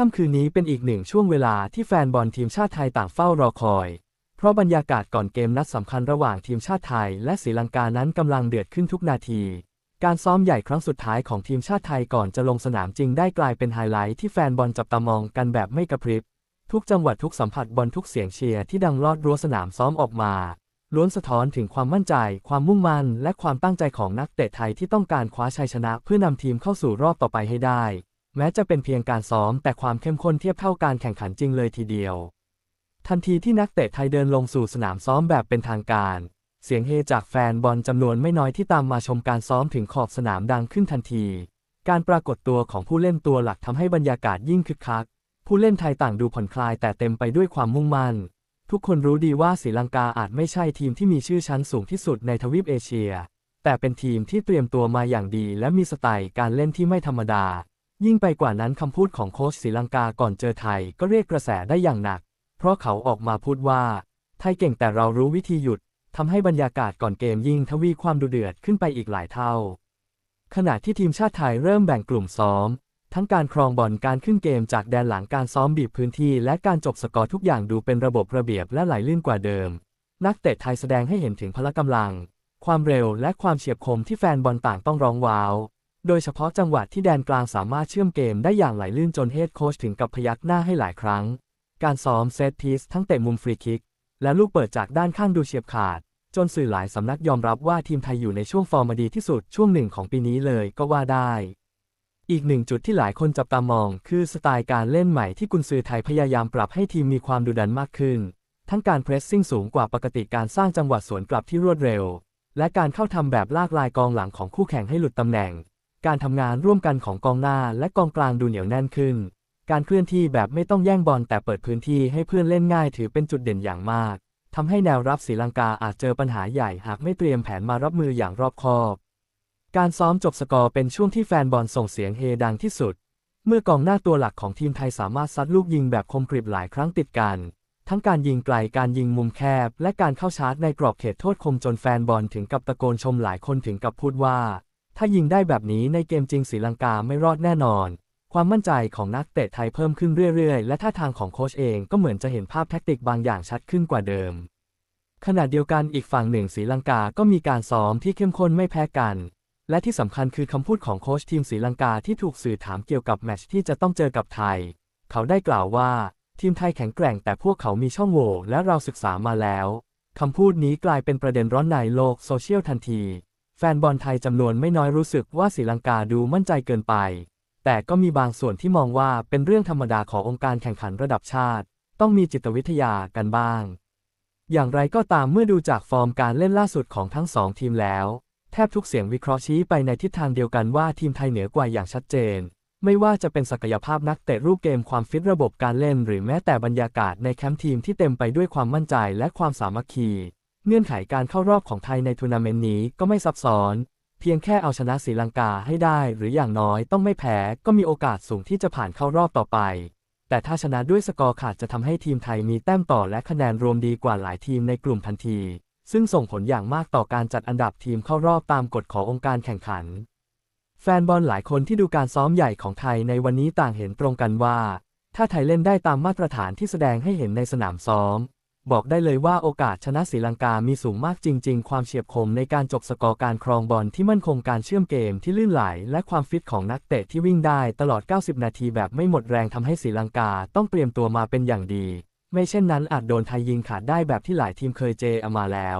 ค่ำคืนนี้เป็นอีกหนึ่งช่วงเวลาที่แฟนบอลทีมชาติไทยต่างเฝ้ารอคอย เพราะบรรยากาศก่อนเกมนัดสำคัญระหว่างทีมชาติไทย และศรีลังกานั้นกำลังเดือดขึ้นทุกนาที การซ้อมใหญ่ครั้งสุดท้ายของทีมชาติไทยก่อนจะลงสนามจริงได้กลายเป็นไฮไลท์ที่แฟนบอลจับตามองกันแบบไม่กระพริบ ทุกจังหวัดทุกสัมผัสบอลทุกเสียงเชียร์ที่ดังลอดรั้วสนามซ้อมออกมาล้วนสะท้อนถึงความมั่นใจ ความมุ่งมั่น และความตั้งใจของนักเตะไทยที่ต้องการคว้าชัยชนะเพื่อนำทีมเข้าสู่รอบต่อไปให้ได้ แม้จะเป็นเพียงการซ้อม แต่ความเข้มข้นเทียบเท่าการแข่งขันจริงเลยทีเดียว ทันทีที่นักเตะไทยเดินลงสู่สนามซ้อมแบบเป็นทางการ เสียงเฮจากแฟนบอลจำนวนไม่น้อยที่ตามมาชมการซ้อมถึงขอบสนามดังขึ้นทันที การปรากฏตัวของผู้เล่นตัวหลักทำให้บรรยากาศยิ่งคึกคัก ผู้เล่นไทยต่างดูผ่อนคลายแต่เต็มไปด้วยความมุ่งมั่น ทุกคนรู้ดีว่าศรีลังกาอาจไม่ใช่ทีมที่มีชื่อชั้นสูงที่สุดในทวีปเอเชีย แต่เป็นทีมที่เตรียมตัวมาอย่างดี และมีสไตล์การเล่นที่ไม่ธรรมดา ยิ่งไปกว่านั้นคำพูดของโค้ชศรีลังกาก่อนเจอไทยก็เรียกกระแสได้อย่างหนัก เพราะเขาออกมาพูดว่า ไทยเก่งแต่เรารู้วิธีหยุดทำให้บรรยากาศก่อนเกมยิ่งทวีความดุเดือดขึ้นไปอีกหลายเท่า ขณะที่ทีมชาติไทยเริ่มแบ่งกลุ่มซ้อม ทั้งการครองบอลการขึ้นเกมจากแดนหลังการซ้อมบีบพื้นที่ และการจบสกอร์ทุกอย่างดูเป็นระบบระเบียบและไหลลื่นกว่าเดิม นักเตะไทยแสดงให้เห็นถึงพละกำลัง ความเร็วและความเฉียบคมที่แฟนบอลต่างต้องร้องว้าว โดยเฉพาะจังหวะที่แดนกลางสามารถเชื่อมเกมได้อย่างไหลลื่นจนเฮดโค้ชถึงกับพยักหน้าให้หลายครั้ง การซ้อมเซตพีซทั้งเตะมุมฟรีคิก และลูกเปิดจากด้านข้างดูเฉียบขาด จนสื่อหลายสำนักยอมรับว่าทีมไทยอยู่ในช่วงฟอร์มดีที่สุดช่วงหนึ่งของปีนี้เลยก็ว่าได้ อีกหนึ่งจุดที่หลายคนจับตามอง คือสไตล์การเล่นใหม่ที่กุนซือไทยพยายามปรับให้ทีมมีความดุดันมากขึ้น ทั้งการเพรสซิ่งสูงกว่าปกติการสร้างจังหวะสวนกลับที่รวดเร็ว และการเข้าทำแบบลากลายกองหลังของคู่แข่งให้หลุดตำแหน่ง การทำงานร่วมกันของกองหน้าและกองกลางดูเหนียวแน่นขึ้น การเคลื่อนที่แบบไม่ต้องแย่งบอลแต่เปิดพื้นที่ให้เพื่อนเล่นง่ายถือเป็นจุดเด่นอย่างมาก ทำให้แนวรับศรีลังกาอาจเจอปัญหาใหญ่หากไม่เตรียมแผนมารับมืออย่างรอบคอบ การซ้อมจบสกอร์เป็นช่วงที่แฟนบอลส่งเสียงเฮดังที่สุด เมื่อกองหน้าตัวหลักของทีมไทยสามารถซัดลูกยิงแบบคมกริบหลายครั้งติดกัน ทั้งการยิงไกล การยิงมุมแคบ และการเข้าชาร์จในกรอบเขตโทษคมจนแฟนบอลถึงกับตะโกนชมหลายคนถึงกับพูดว่า ถ้ายิงได้แบบนี้ในเกมจริงศรีลังกาไม่รอดแน่นอน ความมั่นใจของนักเตะไทยเพิ่มขึ้นเรื่อยๆ และท่าทางของโค้ชเองก็เหมือนจะเห็นภาพแท็กติกบางอย่างชัดขึ้นกว่าเดิม ขณะเดียวกันอีกฝั่งหนึ่งศรีลังกาก็มีการซ้อมที่เข้มข้นไม่แพ้กัน และที่สำคัญคือคำพูดของโค้ชทีมศรีลังกาที่ถูกสื่อถามเกี่ยวกับแมตช์ที่จะต้องเจอกับไทย เขาได้กล่าวว่าทีมไทยแข็งแกร่งแต่พวกเขามีช่องโหว่และเราศึกษามาแล้วคำพูดนี้กลายเป็นประเด็นร้อนในโลกโซเชียลทันที แฟนบอลไทยจำนวนไม่น้อยรู้สึกว่าศรีลังกาดูมั่นใจเกินไป แต่ก็มีบางส่วนที่มองว่าเป็นเรื่องธรรมดาขององค์การแข่งขันระดับชาติ ต้องมีจิตวิทยากันบ้าง อย่างไรก็ตามเมื่อดูจากฟอร์มการเล่นล่าสุดของทั้งสองทีมแล้ว แทบทุกเสียงวิเคราะห์ชี้ไปในทิศทางเดียวกันว่าทีมไทยเหนือกว่าอย่างชัดเจน ไม่ว่าจะเป็นศักยภาพนักเตะรูปเกมความฟิตระบบการเล่น หรือแม้แต่บรรยากาศในแคมป์ทีมที่เต็มไปด้วยความมั่นใจและความสามัคคี เงื่อนไขการเข้ารอบของไทยในทัวร์นาเมนต์นี้ก็ไม่ซับซ้อน เพียงแค่เอาชนะศรีลังกาให้ได้ หรืออย่างน้อยต้องไม่แพ้ก็มีโอกาสสูงที่จะผ่านเข้ารอบต่อไป แต่ถ้าชนะด้วยสกอร์ขาดจะทำให้ทีมไทยมีแต้มต่อและคะแนนรวมดีกว่าหลายทีมในกลุ่มทันที ซึ่งส่งผลอย่างมากต่อการจัดอันดับทีมเข้ารอบตามกฎขององค์การแข่งขัน แฟนบอลหลายคนที่ดูการซ้อมใหญ่ของไทยในวันนี้ต่างเห็นตรงกันว่า ถ้าไทยเล่นได้ตามมาตรฐานที่แสดงให้เห็นในสนามซ้อม บอกได้เลยว่าโอกาสชนะศรีลังกามีสูงมากจริง ๆ ความเฉียบคมในการจบสกอร์การครองบอลที่มั่นคงการเชื่อมเกมที่ลื่นไหล และความฟิตของนักเตะที่วิ่งได้ตลอด 90 นาทีแบบไม่หมดแรงทำให้ศรีลังกาต้องเตรียมตัวมาเป็นอย่างดี ไม่เช่นนั้นอาจโดนไทยยิงขาดได้แบบที่หลายทีมเคยเจอมาแล้ว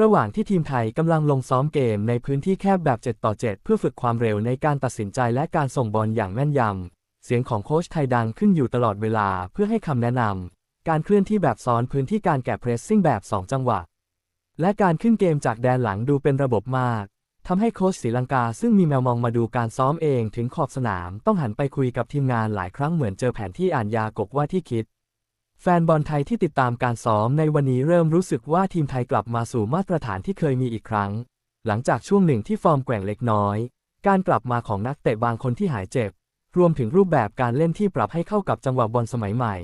ระหว่างที่ทีมไทยกำลังลงซ้อมเกมในพื้นที่แคบแบบ 7 ต่อ 7 เพื่อฝึกความเร็วในการตัดสินใจและการส่งบอลอย่างแม่นยำ เสียงของโค้ชไทยดังขึ้นอยู่ตลอดเวลาเพื่อให้คำแนะนำ การเคลื่อนที่แบบซ้อนพื้นที่การแกะเพรสซิ่งแบบ 2 จังหวะ และการขึ้นเกมจากแดนหลังดูเป็นระบบมาก ทำให้โค้ชศรีลังกาซึ่งมีแมวมองมาดูการซ้อมเองถึงขอบสนาม ต้องหันไปคุยกับทีมงานหลายครั้งเหมือนเจอแผนที่อ่านยากบว่าที่คิด แฟนบอลไทยที่ติดตามการซ้อมในวันนี้เริ่มรู้สึกว่าทีมไทยกลับมาสู่มาตรฐานที่เคยมีอีกครั้ง หลังจากช่วงหนึ่งที่ฟอร์มแกว่งเล็กน้อย การกลับมาของนักเตะบางคนที่หายเจ็บ รวมถึงรูปแบบการเล่นที่ปรับให้เข้ากับจังหวะบอลสมัยใหม่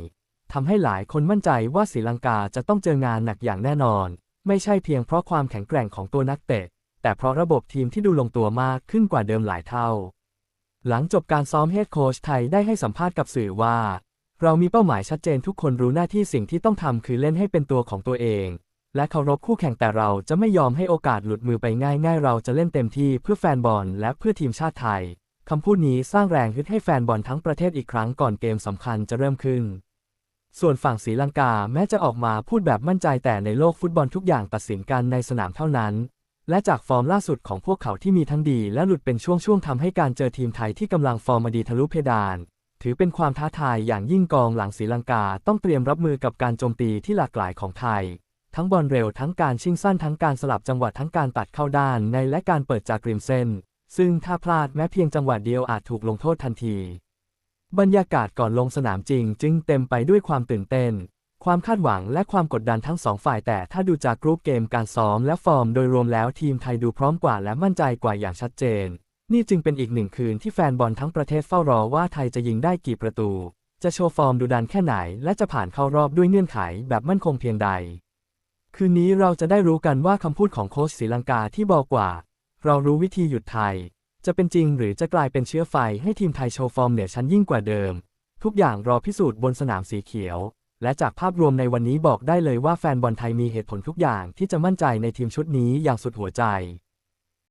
ทำให้หลายคนมั่นใจว่าศรีลังกาจะต้องเจองานหนักอย่างแน่นอน ไม่ใช่เพียงเพราะความแข็งแกร่งของตัวนักเตะ แต่เพราะระบบทีมที่ดูลงตัวมากขึ้นกว่าเดิมหลายเท่า หลังจบการซ้อมเฮดโค้ชไทยได้ให้สัมภาษณ์กับสื่อว่า เรามีเป้าหมายชัดเจนทุกคนรู้หน้าที่สิ่งที่ต้องทำคือเล่นให้เป็นตัวของตัวเอง และเคารพคู่แข่งแต่เราจะไม่ยอมให้โอกาสหลุดมือไปง่าย ๆ เราจะเล่นเต็มที่เพื่อแฟนบอลและเพื่อทีมชาติไทยคำพูดนี้สร้างแรงฮึดให้แฟนบอลทั้งประเทศอีกครั้งก่อนเกมสำคัญจะเริ่มขึ้น ส่วนฝั่งศรีลังกาแม้จะออกมาพูดแบบมั่นใจแต่ในโลกฟุตบอลทุกอย่างตัดสินกันในสนามเท่านั้น และจากฟอร์มล่าสุดของพวกเขาที่มีทั้งดีและหลุดเป็นช่วงๆทำให้การเจอทีมไทยที่กำลังฟอร์มมาดีทะลุเพดาน ถือเป็นความท้าทายอย่างยิ่งกองหลังศรีลังกาต้องเตรียมรับมือกับการโจมตีที่หลากหลายของไทย ทั้งบอลเร็วทั้งการชิงสั้นทั้งการสลับจังหวะทั้งการตัดเข้าด้านในและการเปิดจากริมเส้น ซึ่งถ้าพลาดแม้เพียงจังหวะเดียวอาจถูกลงโทษทันที บรรยากาศก่อนลงสนามจริงจึงเต็มไปด้วยความตื่นเต้น ความคาดหวังและความกดดันทั้งสองฝ่ายแต่ถ้าดูจากกรุ๊ปเกมการซ้อมและฟอร์มโดยรวมแล้วทีมไทยดูพร้อมกว่าและมั่นใจกว่าอย่างชัดเจน นี่จึงเป็นอีกหนึ่งคืนที่แฟนบอลทั้งประเทศเฝ้ารอว่าไทยจะยิงได้กี่ประตู จะโชว์ฟอร์มดูดันแค่ไหน และจะผ่านเข้ารอบด้วยเงื่อนไขแบบมั่นคงเพียงใด คืนนี้เราจะได้รู้กันว่าคำพูดของโค้ชศรีลังกาที่บอกว่า เรารู้วิธีหยุดไทย จะเป็นจริงหรือจะกลายเป็นเชื้อไฟให้ทีมไทยโชว์ฟอร์มเหนือชั้นยิ่งกว่าเดิม ทุกอย่างรอพิสูจน์บนสนามสีเขียว และจากภาพรวมในวันนี้บอกได้เลยว่าแฟนบอลไทยมีเหตุผลทุกอย่างที่จะมั่นใจในทีมชุดนี้อย่างสุดหัวใจ